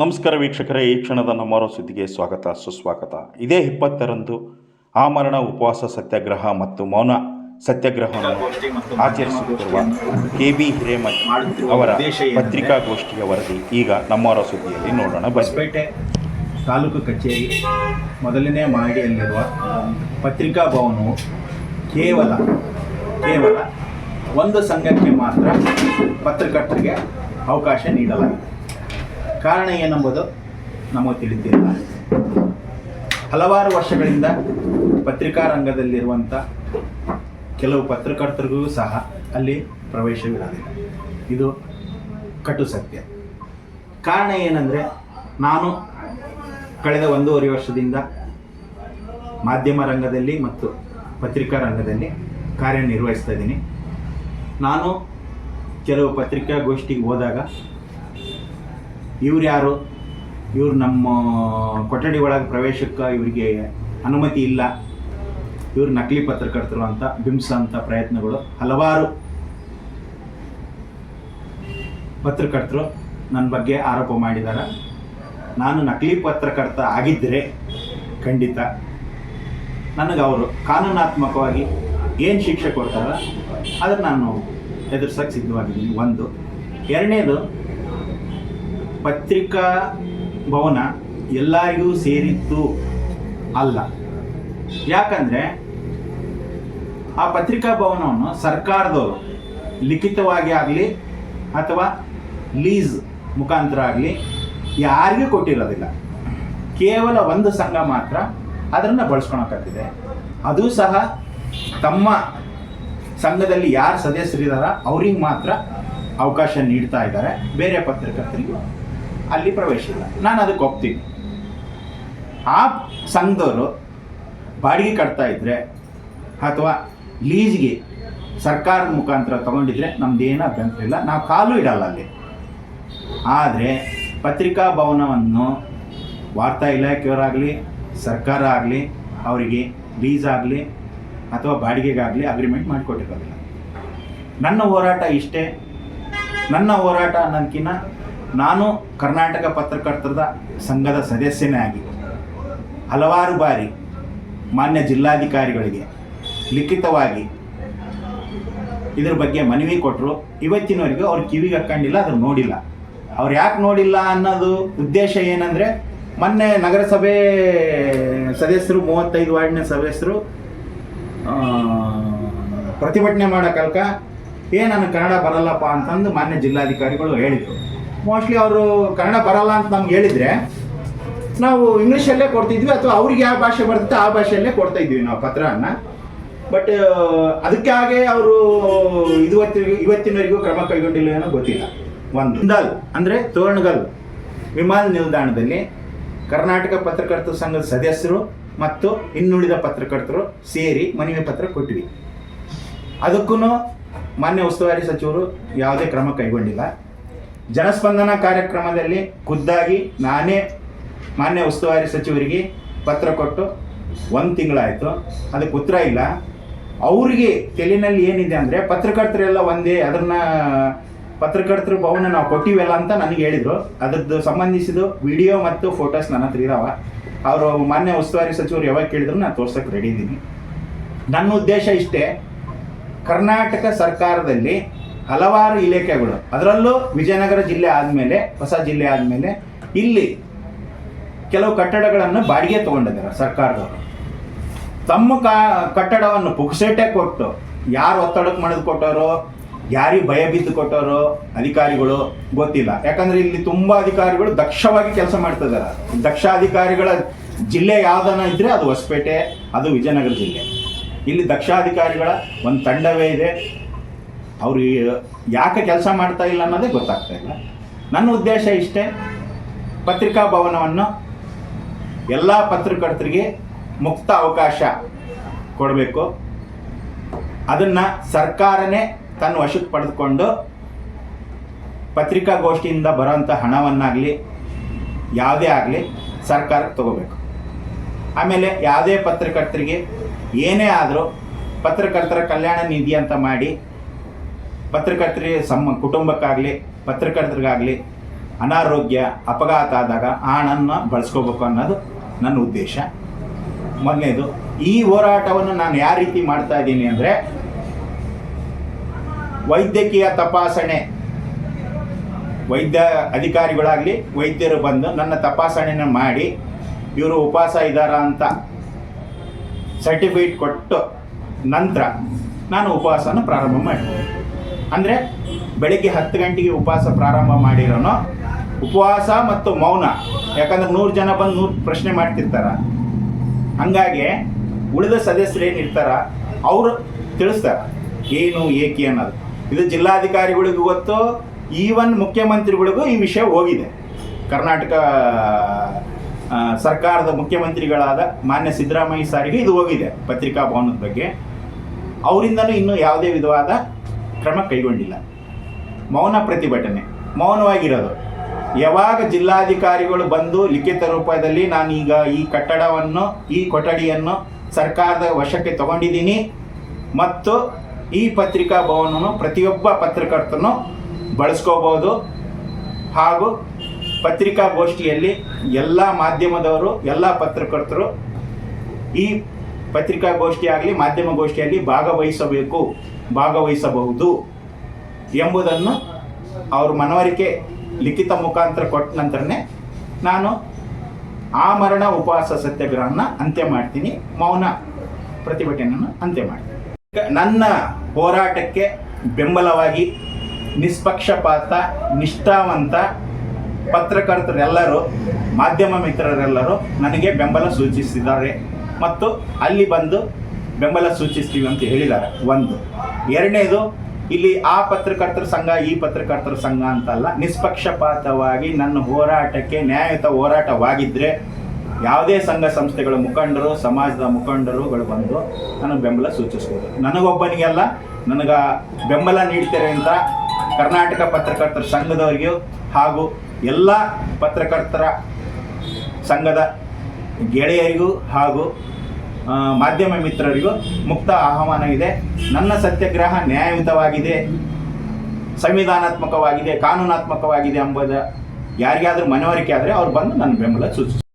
ನಮಸ್ಕಾರ ವೀಕ್ಷಕರೇ, ಈ ಕ್ಷಣದ ನಮ್ಮರೋ ಸುದ್ದಿಗೆ ಸ್ವಾಗತ, ಸುಸ್ವಾಗತ. ಇದೇ ಇಪ್ಪತ್ತರಂದು ಆಮರಣ ಉಪವಾಸ ಸತ್ಯಾಗ್ರಹ ಮತ್ತು ಮೌನ ಸತ್ಯಾಗ್ರಹವನ್ನು ಆಚರಿಸುತ್ತಿರುವ ಕೆ ಬಿ ಹಿರೇಮಠ್ ಅವರ ಪತ್ರಿಕಾಗೋಷ್ಠಿಯ ವರದಿ. ಈಗ ನಮ್ಮವರ ಸುದ್ದಿಯಲ್ಲಿ ನೋಡೋಣ ಬಸ್ಪೇಟೆ ತಾಲೂಕು ಕಚೇರಿ ಮೊದಲನೇ ಮಹಡಿಯಲ್ಲಿರುವ ಪತ್ರಿಕಾ ಭವನವು ಕೇವಲ ಕೇವಲ ಒಂದು ಸಂಘಕ್ಕೆ ಮಾತ್ರ ಪತ್ರಕರ್ತರಿಗೆ ಅವಕಾಶ ನೀಡಲಾಗಿದೆ. ಕಾರಣ ಏನೆಂಬುದು ನಮಗೆ ತಿಳಿದಿಲ್ಲ. ಹಲವಾರು ವರ್ಷಗಳಿಂದ ಪತ್ರಿಕಾ ರಂಗದಲ್ಲಿರುವಂಥ ಕೆಲವು ಪತ್ರಕರ್ತರಿಗೂ ಸಹ ಅಲ್ಲಿ ಪ್ರವೇಶವಿರೋದಿಲ್ಲ ಇದು ಕಟು ಸತ್ಯ. ಕಾರಣ ಏನಂದರೆ ನಾನು ಕಳೆದ ಒಂದೂವರೆ ವರ್ಷದಿಂದ ಮಾಧ್ಯಮ ರಂಗದಲ್ಲಿ ಮತ್ತು ಪತ್ರಿಕಾ ರಂಗದಲ್ಲಿ ಕಾರ್ಯನಿರ್ವಹಿಸ್ತಾ ಇದ್ದೀನಿ. ನಾನು ಕೆಲವು ಪತ್ರಿಕಾಗೋಷ್ಠಿಗೆ ಹೋದಾಗ ಇವ್ರು ಯಾರು? ಇವ್ರು ನಮ್ಮ ಕೊಠಡಿ ಒಳಗೆ ಪ್ರವೇಶಕ್ಕೆ ಇವರಿಗೆ ಅನುಮತಿ ಇಲ್ಲ. ಇವ್ರು ನಕಲಿ ಪತ್ರಕರ್ತರು ಅಂತ ಬಿಂಬಿಸೋಂಥ ಪ್ರಯತ್ನಗಳು ಹಲವಾರು ಪತ್ರಕರ್ತರು ನನ್ನ ಬಗ್ಗೆ ಆರೋಪ ಮಾಡಿದ್ದಾರೆ ನಾನು ನಕಲಿ ಪತ್ರಕರ್ತ ಆಗಿದ್ದರೆ ಖಂಡಿತ ನನಗೆ ಅವರು ಕಾನೂನಾತ್ಮಕವಾಗಿ ಏನು ಶಿಕ್ಷೆ ಕೊಡ್ತಾರ ಅದನ್ನು ನಾನು ಎದುರ್ಸಕ್ಕೆ ಸಿದ್ಧವಾಗಿದ್ದೀನಿ. ಒಂದು. ಎರಡನೇದು ಪತ್ರಿಕಾ ಭವನ ಎಲ್ಲರಿಗೂ ಸೇರಿತ್ತು ಅಲ್ಲ. ಯಾಕಂದರೆ ಆ ಪತ್ರಿಕಾ ಭವನವನ್ನು ಸರ್ಕಾರದವರು ಲಿಖಿತವಾಗಿ ಆಗಲಿ ಅಥವಾ ಲೀಸ್ ಮುಖಾಂತರ ಆಗಲಿ ಯಾರಿಗೂ ಕೊಟ್ಟಿರೋದಿಲ್ಲ. ಕೇವಲ ಒಂದು ಸಂಘ ಮಾತ್ರ ಅದನ್ನು ಬಳಸ್ಕೊಳಕತ್ತಿದೆ. ಅದು ಸಹ ತಮ್ಮ ಸಂಘದಲ್ಲಿ ಯಾರು ಸದಸ್ಯರಿದಾರ ಅವ್ರಿಗೆ ಮಾತ್ರ ಅವಕಾಶ ನೀಡ್ತಾ ಇದ್ದಾರೆ ಬೇರೆ ಪತ್ರಕರ್ತರಿಗೆ ಅಲ್ಲಿ ಪ್ರವೇಶ ಇಲ್ಲ. ನಾನು ಅದಕ್ಕೆ ಒಪ್ತೀನಿ. ಆ ಸಂಘದವರು ಬಾಡಿಗೆ ಕಟ್ತಾ ಇದ್ರೆ ಅಥವಾ ಲೀಸ್ಗೆ ಸರ್ಕಾರದ ಮುಖಾಂತರ ತಗೊಂಡಿದ್ರೆ ನಮ್ದೇನು ಅಭ್ಯಂತರ ಇಲ್ಲ. ನಾವು ಕಾಲು ಇಡಲ್ಲ ಅಲ್ಲಿ. ಆದರೆ ಪತ್ರಿಕಾ ಭವನವನ್ನು ವಾರ್ತಾ ಇಲಾಖೆಯವರಾಗಲಿ ಸರ್ಕಾರ ಆಗಲಿ, ಅವರಿಗೆ ಲೀಸ್ ಆಗಲಿ ಅಥವಾ ಬಾಡಿಗೆಗಾಗಲಿ ಅಗ್ರಿಮೆಂಟ್ ಮಾಡಿಕೊಟ್ಟಿರೋದಿಲ್ಲ. ನನ್ನ ಹೋರಾಟ ಇಷ್ಟೇ. ನನ್ನ ಹೋರಾಟ ಅನ್ನೋದಕ್ಕಿಂತ ನಾನು ಕರ್ನಾಟಕ ಪತ್ರಕರ್ತರ ಸಂಘದ ಸದಸ್ಯನೇ ಆಗಿ ಹಲವಾರು ಬಾರಿ ಮಾನ್ಯ ಜಿಲ್ಲಾಧಿಕಾರಿಗಳಿಗೆ ಲಿಖಿತವಾಗಿ ಇದ್ರ ಬಗ್ಗೆ ಮನವಿ ಕೊಟ್ಟರು ಇವತ್ತಿನವರೆಗೂ ಅವ್ರು ಕಿವಿಗೆ ಹಾಕೊಂಡಿಲ್ಲ ಅದ್ರ ನೋಡಿಲ್ಲ. ಅವ್ರು ಯಾಕೆ ನೋಡಿಲ್ಲ ಅನ್ನೋದು ಉದ್ದೇಶ ಏನಂದರೆ, ಮೊನ್ನೆ ನಗರಸಭೆ ಸದಸ್ಯರು, ಮೂವತ್ತೈದು ವಾರ್ಡ್ನ ಸದಸ್ಯರು ಪ್ರತಿಭಟನೆ ಮಾಡೋ ಕಲ್ಕ ಏ ನನಗೆ ಕನ್ನಡ ಬರಲ್ಲಪ್ಪ ಅಂತಂದು ಮಾನ್ಯ ಜಿಲ್ಲಾಧಿಕಾರಿಗಳು ಹೇಳಿದರು. ಮೋಸ್ಟ್ಲಿ ಅವರು ಕನ್ನಡ ಬರಲ್ಲ ಅಂತ ನಮ್ಗೆ ಹೇಳಿದರೆ, ನಾವು ಇಂಗ್ಲೀಷಲ್ಲೇ ಕೊಡ್ತಿದ್ವಿ ಅಥವಾ ಅವ್ರಿಗೆ ಯಾವ ಭಾಷೆ ಬರ್ತೈತೆ ಆ ಭಾಷೆಯಲ್ಲೇ ಕೊಡ್ತಾ ಇದ್ವಿ ನಾವು ಪತ್ರವನ್ನು. ಬಟ್ ಅದಕ್ಕಾಗೆ ಅವರು ಇವತ್ತಿನ ಇವತ್ತಿನವರೆಗೂ ಕ್ರಮ ಕೈಗೊಂಡಿಲ್ಲ ಏನೋ ಗೊತ್ತಿಲ್ಲ. ಒಂದು ಇಂದಲ್ ಅಂದರೆ ತೋರಣಗಲ್, ವಿಮಾನ ನಿಲ್ದಾಣದಲ್ಲಿ ಕರ್ನಾಟಕ ಪತ್ರಕರ್ತರ ಸಂಘದ ಸದಸ್ಯರು ಮತ್ತು ಇನ್ನುಳಿದ ಪತ್ರಕರ್ತರು ಸೇರಿ ಮನವಿ ಪತ್ರ ಕೊಟ್ವಿ. ಅದಕ್ಕೂ ಮಾನ್ಯ ಉಸ್ತುವಾರಿ ಸಚಿವರು ಯಾವುದೇ ಕ್ರಮ ಕೈಗೊಂಡಿಲ್ಲ. ಜನಸ್ಪಂದನ ಕಾರ್ಯಕ್ರಮದಲ್ಲಿ ಖುದ್ದಾಗಿ ನಾನೇ ಮಾನ್ಯ ಉಸ್ತುವಾರಿ ಸಚಿವರಿಗೆ ಪತ್ರ ಕೊಟ್ಟು ಒಂದು ತಿಂಗಳಾಯಿತು. ಅದಕ್ಕೆ ಉತ್ತರ ಇಲ್ಲ. ಅವರಿಗೆ ತೆಲಿನಲ್ಲಿ ಏನಿದೆ ಅಂದರೆ ಪತ್ರಕರ್ತರೆಲ್ಲ ಒಂದೇ ಅದನ್ನು ಪತ್ರಕರ್ತರ ಭವನ ನಾವು ಕೊಟ್ಟಿವೆಲ್ಲ ಅಂತ ನನಗೆ ಹೇಳಿದರು. ಅದರದ್ದು ಸಂಬಂಧಿಸಿದ ವಿಡಿಯೋ ಮತ್ತು ಫೋಟೋಸ್ ನನ್ನ ಹತ್ರ ಇದಾವೆ. ಅವರು ಮಾನ್ಯ ಉಸ್ತುವಾರಿ ಸಚಿವರು ಯಾವಾಗ ಕೇಳಿದ್ರು ನಾನು ತೋರ್ಸೋಕೆ ರೆಡಿ ಇದ್ದೀನಿ. ನನ್ನ ಉದ್ದೇಶ ಇಷ್ಟೇ, ಕರ್ನಾಟಕ ಸರ್ಕಾರದಲ್ಲಿ ಹಲವಾರು ಇಲಾಖೆಗಳು. ಅದರಲ್ಲೂ ವಿಜಯನಗರ ಜಿಲ್ಲೆ ಆದಮೇಲೆ, ಹೊಸ ಜಿಲ್ಲೆ ಆದಮೇಲೆ ಇಲ್ಲಿ ಕೆಲವು ಕಟ್ಟಡಗಳನ್ನು ಬಾಡಿಗೆ ತಗೊಂಡಿದ್ದಾರೆ ಸರ್ಕಾರದವರು. ತಮ್ಮ ಕಾ, ಕಟ್ಟಡವನ್ನು ಪುಕ್ಸೇಟೆ ಕೊಟ್ಟು ಯಾರು ಒತ್ತಡಕ್ಕೆ ಮಾಡಿದ್ ಕೊಟ್ಟರೋ, ಯಾರಿಗೆ ಭಯ ಬಿದ್ದು ಕೊಟ್ಟರೋ ಅಧಿಕಾರಿಗಳು ಗೊತ್ತಿಲ್ಲ. ಯಾಕಂದ್ರೆ ಇಲ್ಲಿ ತುಂಬಾ ಅಧಿಕಾರಿಗಳು ದಕ್ಷವಾಗಿ ಕೆಲಸ ಮಾಡ್ತಿದ್ದಾರೆ ದಕ್ಷ ಅಧಿಕಾರಿಗಳ ಜಿಲ್ಲೆ ಯಾವ್ದನ ಇದ್ರೆ ಅದು ಹೊಸಪೇಟೆ, ಅದು ವಿಜಯನಗರ ಜಿಲ್ಲೆ. ಇಲ್ಲಿ ದಕ್ಷಾಧಿಕಾರಿಗಳ ಒಂದು ತಂಡವೇ ಇದೆ. ಅವರು ಯಾಕೆ ಕೆಲಸ ಮಾಡ್ತಾ ಇಲ್ಲ ಅನ್ನೋದೇ ಗೊತ್ತಾಗ್ತಾ ಇಲ್ಲ. ನನ್ನ ಉದ್ದೇಶ ಇಷ್ಟೇ, ಪತ್ರಿಕಾ ಭವನವನ್ನು ಎಲ್ಲ ಪತ್ರಕರ್ತರಿಗೆ ಮುಕ್ತ ಅವಕಾಶ ಕೊಡಬೇಕು. ಅದನ್ನು ಸರ್ಕಾರನೇ ತನ್ನ ವಶಕ್ಕೆ ಪಡೆದುಕೊಂಡು ಪತ್ರಿಕಾಗೋಷ್ಠಿಯಿಂದ ಬರೋಂಥ ಹಣವನ್ನಾಗಲಿ, ಯಾವುದೇ ಆಗಲಿ ಸರ್ಕಾರಕ್ಕೆ ತಗೋಬೇಕು. ಆಮೇಲೆ ಯಾವುದೇ ಪತ್ರಕರ್ತರಿಗೆ ಏನೇ ಆದರೂ ಪತ್ರಕರ್ತರ ಕಲ್ಯಾಣ ನಿಧಿ ಅಂತ ಮಾಡಿ ಪತ್ರಕರ್ತರಿಗೆ ಸಮ, ಕುಟುಂಬಕ್ಕಾಗಲಿ, ಪತ್ರಕರ್ತರಿಗಾಗಲಿ ಅನಾರೋಗ್ಯ, ಅಪಘಾತ ಆದಾಗ ಹಣನ್ನು ಬಳಸ್ಕೋಬೇಕು ಅನ್ನೋದು ನನ್ನ ಉದ್ದೇಶ. ಮೊದಲನೇದು, ಈ ಹೋರಾಟವನ್ನು ನಾನು ಯಾವ ರೀತಿ ಮಾಡ್ತಾ ಇದ್ದೀನಿ ಅಂದರೆ, ವೈದ್ಯಕೀಯ ತಪಾಸಣೆ. ವೈದ್ಯ ಅಧಿಕಾರಿಗಳಾಗಲಿ, ವೈದ್ಯರು ಬಂದು ನನ್ನ ತಪಾಸಣೆಯನ್ನು ಮಾಡಿ, ಇವರು ಉಪವಾಸ ಇದ್ದಾರಾ ಅಂತ ಸರ್ಟಿಫಿಕೇಟ್ ಕೊಟ್ಟು ನಂತರ ನಾನು ಉಪವಾಸನ ಪ್ರಾರಂಭ ಮಾಡ್ತೀನಿ. ಅಂದರೆ ಬೆಳಿಗ್ಗೆ ಹತ್ತು ಗಂಟೆಗೆ ಉಪವಾಸ ಪ್ರಾರಂಭ ಮಾಡಿರೋನು. ಉಪವಾಸ ಮತ್ತು ಮೌನ. ಯಾಕಂದ್ರೆ ನೂರು ಜನ ಬಂದು ನೂರು ಪ್ರಶ್ನೆ ಮಾಡ್ತಿರ್ತಾರ. ಹಂಗಾಗಿ ಉಳಿದ ಸದಸ್ಯರು ಏನಿರ್ತಾರ ಅವರು ತಿಳಿಸ್ತಾರ. ಏನು, ಏಕೆ ಅನ್ನೋದು. ಇದು ಜಿಲ್ಲಾಧಿಕಾರಿಗಳಿಗೂ ಗೊತ್ತು ಈವನ್ ಮುಖ್ಯಮಂತ್ರಿಗಳಿಗೂ ಈ ವಿಷಯ ಹೋಗಿದೆ. ಕರ್ನಾಟಕ ಸರ್ಕಾರದ ಮುಖ್ಯಮಂತ್ರಿಗಳಾದ ಮಾನ್ಯ ಸಿದ್ದರಾಮಯ್ಯ ಸಾರಿಗೆ ಇದು ಹೋಗಿದೆ ಪತ್ರಿಕಾ ಭವನದ ಬಗ್ಗೆ. ಅವರಿಂದನೂ ಇನ್ನೂ ಯಾವುದೇ ವಿಧವಾದ ಕ್ರಮ ಕೈಗೊಂಡಿಲ್ಲ. ಮೌನ ಪ್ರತಿಭಟನೆ. ಮೌನವಾಗಿರೋದು. ಯಾವಾಗ ಜಿಲ್ಲಾಧಿಕಾರಿಗಳು ಬಂದು ಲಿಖಿತ ರೂಪದಲ್ಲಿ ನಾನೀಗ ಈ ಕಟ್ಟಡವನ್ನು, ಈ ಕೊಠಡಿಯನ್ನು ಸರ್ಕಾರದ ವಶಕ್ಕೆ ತಗೊಂಡಿದ್ದೀನಿ ಮತ್ತು ಈ ಪತ್ರಿಕಾ ಭವನವನ್ನು ಪ್ರತಿಯೊಬ್ಬ ಪತ್ರಕರ್ತನು ಬಳಸ್ಕೋಬೋದು ಹಾಗೂ ಪತ್ರಿಕಾಗೋಷ್ಠಿಯಲ್ಲಿ ಎಲ್ಲ ಮಾಧ್ಯಮದವರು, ಎಲ್ಲ ಪತ್ರಕರ್ತರು ಈ ಪತ್ರಿಕಾಗೋಷ್ಠಿ ಆಗಲಿ ಮಾಧ್ಯಮಗೋಷ್ಠಿಯಲ್ಲಿ ಭಾಗವಹಿಸಬೇಕು, ಭಾಗವಹಿಸಬಹುದು ಎಂಬುದನ್ನು ಅವರು ಮನವರಿಕೆ ಲಿಖಿತ ಮುಖಾಂತರ ಕೊಟ್ಟ ನಂತರನೇ ನಾನು ಆಮರಣ ಉಪವಾಸ ಸತ್ಯಾಗ್ರಹನ ಅಂತ್ಯ ಮಾಡ್ತೀನಿ, ಮೌನ ಪ್ರತಿಭಟನೆಯನ್ನು ಅಂತ್ಯ ಮಾಡ್ತೀನಿ. ನನ್ನ ಹೋರಾಟಕ್ಕೆ ಬೆಂಬಲವಾಗಿ ನಿಷ್ಪಕ್ಷಪಾತ, ನಿಷ್ಠಾವಂತ ಪತ್ರಕರ್ತರೆಲ್ಲರೂ, ಮಾಧ್ಯಮ ಮಿತ್ರರೆಲ್ಲರೂ ನನಗೆ ಬೆಂಬಲ ಸೂಚಿಸಿದ್ದಾರೆ. ಮತ್ತು ಅಲ್ಲಿ ಬಂದು ಬೆಂಬಲ ಸೂಚಿಸ್ತೀವಿ ಅಂತ ಹೇಳಿದ್ದಾರೆ. ಒಂದು. ಎರಡನೇದು, ಇಲ್ಲಿ ಆ ಪತ್ರಕರ್ತರ ಸಂಘ, ಈ ಪತ್ರಕರ್ತರ ಸಂಘ ಅಂತಲ್ಲ, ನಿಷ್ಪಕ್ಷಪಾತವಾಗಿ ನನ್ನ ಹೋರಾಟಕ್ಕೆ ನ್ಯಾಯಯುತ ಹೋರಾಟವಾಗಿದ್ದರೆ ಯಾವುದೇ ಸಂಘ ಸಂಸ್ಥೆಗಳ ಮುಖಂಡರು, ಸಮಾಜದ ಮುಖಂಡರುಗಳು ಬಂದು ನನಗೆ ಬೆಂಬಲ ಸೂಚಿಸ್ಬೋದು. ನನಗೊಬ್ಬನಿಗೆಲ್ಲ, ನನಗೆ ಬೆಂಬಲ ನೀಡ್ತಾರೆ ಅಂತ ಕರ್ನಾಟಕ ಪತ್ರಕರ್ತರ ಸಂಘದವರಿಗೂ ಹಾಗೂ ಎಲ್ಲ ಪತ್ರಕರ್ತರ ಸಂಘದ ಗೆಳೆಯರಿಗೂ ಹಾಗೂ ಮಾಧ್ಯಮ ಮಿತ್ರರಿಗೂ ಮುಕ್ತ ಆಹ್ವಾನ ಇದೆ. ನನ್ನ ಸತ್ಯಾಗ್ರಹ ನ್ಯಾಯಯುತವಾಗಿದೆ, ಸಂವಿಧಾನಾತ್ಮಕವಾಗಿದೆ, ಕಾನೂನಾತ್ಮಕವಾಗಿದೆ ಎಂಬುದ ಯಾರಿಗಾದರೂ ಮನವರಿಕೆ ಆದರೆ ಅವ್ರು ಬಂದು ನನ್ನ ಬೆಂಬಲ ಸೂಚಿಸ್ತಾರೆ.